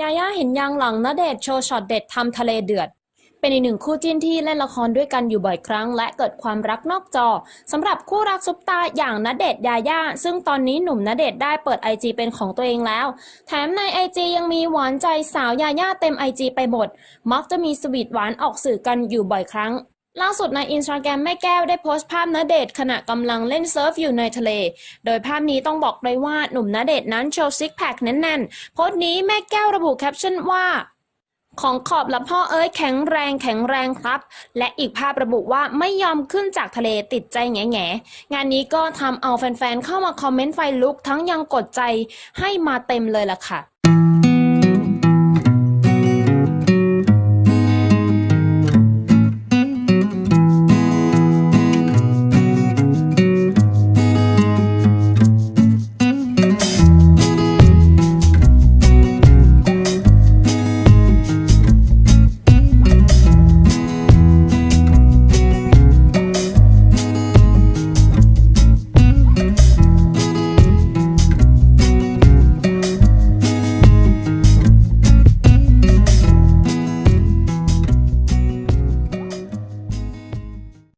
ยาย่าเห็นยังหลังณเดชโชว์ช็อตเด็ดทำทะเลเดือด เป็นอีกหนึ่งคู่จิ้นที่เล่นละครด้วยกันอยู่บ่อยครั้ง และเกิดความรักนอกจอสำหรับคู่รักซุปตาอย่างณเดชยาย่าซึ่งตอนนี้หนุ่มณเดชได้เปิดไอจีเป็นของตัวเองแล้ว แถมในไอจียังมีหวานใจสาวยาย่าเต็มไอจีไปหมดมักจะมีสวีทหวานออกสื่อกันอยู่บ่อยครั้ง ล่าสุดในอินสตาแกรมแม่แก้วได้โพสต์ภาพณเดชขณะกำลังเล่นเซิร์ฟอยู่ในทะเล โดยภาพนี้ต้องบอกเลยว่าหนุ่มณเดชนั้นโชว์ซิกแพคแน่นๆ โพสต์นี้แม่แก้วระบุแคปชั่นว่าของขอบละพ่อเอ้ยแข็งแรงแข็งแรงครับ และอีกภาพระบุว่าไม่ยอมขึ้นจากทะเลติดใจแง่แง่งานนี้ก็ทำเอาแฟนๆเข้ามาคอมเมนต์ไฟลุกทั้งยังกดใจให้มาเต็มเลยล่ะค่ะ